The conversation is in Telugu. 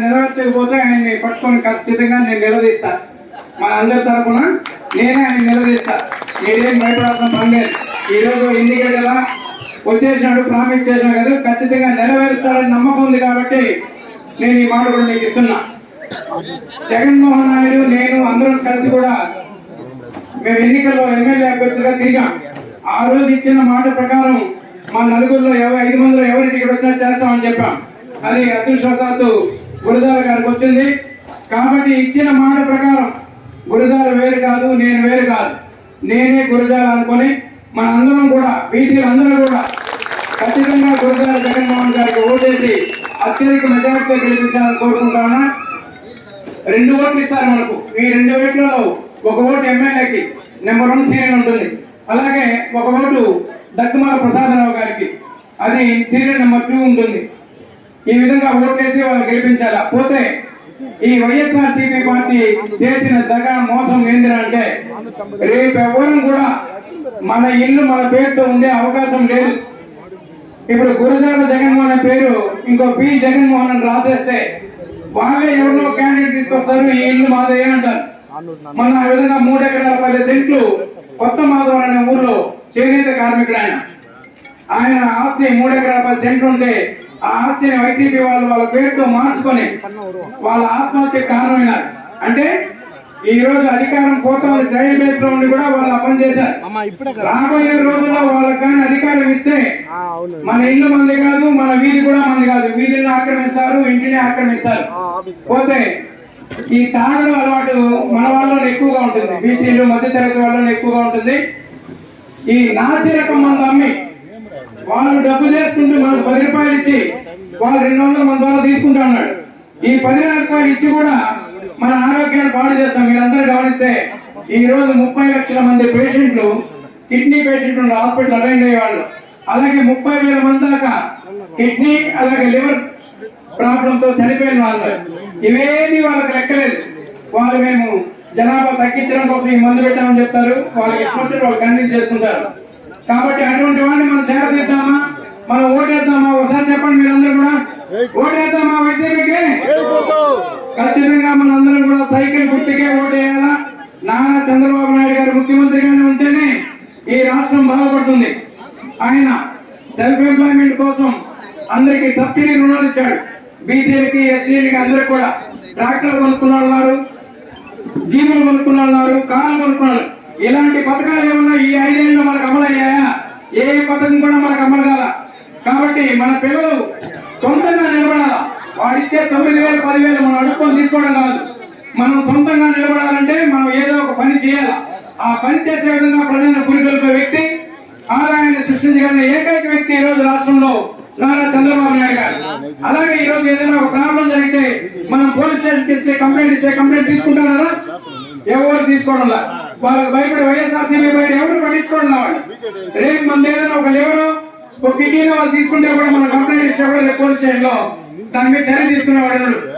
నెరవేర్చకపోతే ఆయన్ని పట్టుకొని ఖచ్చితంగా నేను నిలదీస్తా. మా అందరి తరఫున నేనే ఆయన నిలదీస్తా. మీరేం భయపడాల్సిన పని లేదు. ఈరోజు ఎన్నిక కదా? వచ్చేసినాడు ప్రామిస్ చేసిన కదా? ఖచ్చితంగా నెరవేరుస్తాడని నమ్మకం ఉంది కాబట్టి నేను ఈ మాట కూడా మీకు ఇస్తున్నా. జగన్మోహన్ నాయుడు నేను అందరం కలిసి కూడా మేము ఎన్నికల్లో ఎమ్మెల్యే అభ్యర్థిగా తిరిగాం. ఆ రోజు ఇచ్చిన మాట ప్రకారం మా నలుగురిలో ఎవరు ఐదు మందిలో ఎవరికి ఇక్కడ వచ్చినా చేస్తామని చెప్పాం. అది అదృష్టవశాత్తు గురజాల గారికి వచ్చింది. కాబట్టి ఇచ్చిన మాట ప్రకారం గురజాల వేరు కాదు నేను వేరు కాదు. నేనే గురజాల అనుకొని మన అందరం కూడా బీసీలు అందరూ కూడా ఖచ్చితంగా గురజాల జగన్మోహన్ గారికి ఓటేసి అత్యధిక మెజార్టీతో గెలిపించాలని కోరుకుంటానా రెండు ఓట్లు ఇస్తారు మనకు. ఈ రెండు ఓట్లలో ఒక ఓటు ఎమ్మెల్యేకి నెంబర్ వన్ సీరియల్ ఉంటుంది. అలాగే ఒక ఓటు దక్కుమాల ప్రసాదరావు గారికి అది సీరియల్ నెంబర్ టూ ఉంటుంది. ఈ విధంగా ఓటేసి వాళ్ళు గెలిపించాలా? పోతే ఈ వైఎస్ఆర్ పార్టీ చేసిన దగ మోసం ఏందిరా అంటే రేపు ఎవరం కూడా మన ఇల్లు మన పేరుతో ఉండే అవకాశం లేదు. ఇప్పుడు గురజాల జగన్మోహన్ పేరు ఇంకో పి జగన్మోహన్ అని రాసేస్తే వాళ్ళే ఎవరినో క్యాండిడేట్ తీసుకొస్తారు ఈ ఇల్లు మాదే అంటారు. మన ఆ విధంగా మూడు ఎకరాల పది సెంట్లు కొత్త మాధవ్ అనే ఊర్లో చేనేత కార్మికుడు ఆయన. ఆయన ఆస్తి మూడు ఎకరాల పది సెంట్లు ఉంటే ఆ ఆస్తిని వైసీపీ వాళ్ళు వాళ్ళ పేరుతో మార్చుకొని వాళ్ళ ఆత్మహత్యకు కారణమైనారు. అంటే ఈ రోజు అధికారం పోతామని ట్రయల్ బేస్లో ఉండి కూడా వాళ్ళు పని చేశారు. రాబోయే రోజుల్లో వాళ్ళకి కానీ అధికారం ఇస్తే మన ఇల్లు మంది కాదు మన వీధి కూడా మంది కాదు. వీధిని ఆక్రమిస్తారు ఇంటిని ఆక్రమిస్తారు. పోతే ఈ తాగడం అలవాటు మన వాళ్ళలో ఎక్కువగా ఉంటుంది. బీసీలు మధ్య తరగతి వాళ్ళలో ఎక్కువగా ఉంటుంది. ఈ నాసి రకం మందు అమ్మి వాళ్ళు డబ్బు చేసుకుంటే మనకు పది రూపాయలు ఇచ్చి వాళ్ళు రెండు వందలు మన ద్వారా తీసుకుంటా ఉన్నాడు. ఈ పది రూపాయలు ఇచ్చి కూడా మన ఆరోగ్యాన్ని పాడు చేస్తాం. మీరందరూ గమనిస్తే ఈ రోజు ముప్పై లక్షల మంది పేషెంట్లు కిడ్నీ పేషెంట్లు హాస్పిటల్ అరేంజ్ అయ్యేవాళ్ళు. అలాగే ముప్పై వేల మంది దాకా కిడ్నీ అలాగే లివర్ ప్రాబ్లంతో చనిపోయిన వాళ్ళు. ఇవేమీ వాళ్ళకి లెక్కలేదు. వాళ్ళు మేము జనాభా తగ్గించడం కోసం ఈ మందు పెట్టామని చెప్తారు. వాళ్ళకి ఎప్పుడు వాళ్ళు కన్విన్స్ చేసుకుంటారు కాబట్టి అటువంటి వాడిని మనం చేరదీద్దామా మనం ఓటేద్దామా? ఒకసారి చెప్పండి మీరందరూ కూడా. ఓటేద్దామా వైసీపీకి? ఖచ్చితంగా మనందరం కూడా సైకిల్ గుర్తుకే ఓటేయాలా? నారా చంద్రబాబు నాయుడు గారు ముఖ్యమంత్రిగానే ఉంటేనే ఈ రాష్ట్రం బాధపడుతుంది ఆయన సెల్ఫ్ ఎంప్లాయ్మెంట్ కోసం అందరికి సబ్సిడీ రుణాలు ఇచ్చాడు. బీసీలకి ఎస్సీలకి అందరికి కూడా. ట్రాక్టర్ కొనుక్కున్నారు వాళ్ళు ఉన్నారు జీవులు కొనుక్కున్న వాళ్ళు ఉన్నారు కార్లు కొనుక్కున్నారు ఇలాంటి పథకాలు ఏమన్నా ఈ ఐదేళ్ళు మనకు అమలు అయ్యాయా ఏ పథకం కూడా మనకు అమలు కాల. కాబట్టి మన పిల్లలు సొంతంగా నిలబడాలా? వాడిచ్చే తొమ్మిది వేలు పదివేలు మనం అడుక్కొని తీసుకోవడం కాదు. మనం సొంతంగా నిలబడాలంటే మనం ఏదో ఒక పని చేయాలి? ఆ పని చేసే విధంగా ప్రజలను పురికొల్పే వ్యక్తి ఆదాయాన్ని సృష్టించగలిగిన ఏకైక వ్యక్తి ఈ రోజు రాష్ట్రంలో నారా చంద్రబాబు నాయుడు గారు. అలాగే ఈ రోజు ఏదైనా ఒక ప్రాబ్లం జరిగితే మనం పోలీస్ స్టేషన్ ఇస్తే కంప్లైంట్ ఇస్తే కంప్లైంట్ తీసుకుంటారా? ఎవరు తీసుకోవడం లేదు వాళ్ళకి భయపడి వైఎస్ఆర్సీపీ బయట ఎవరు పట్టించుకోండి వాళ్ళు రేపు మన ఏదైనా ఒక లేవరు ఒక కిడ్నీలో వాళ్ళు తీసుకుంటే కూడా మనం కంప్లైంట్ ఇస్తే పోలీస్ స్టేషన్లో దాని మీద చర్య తీసుకునేవాడు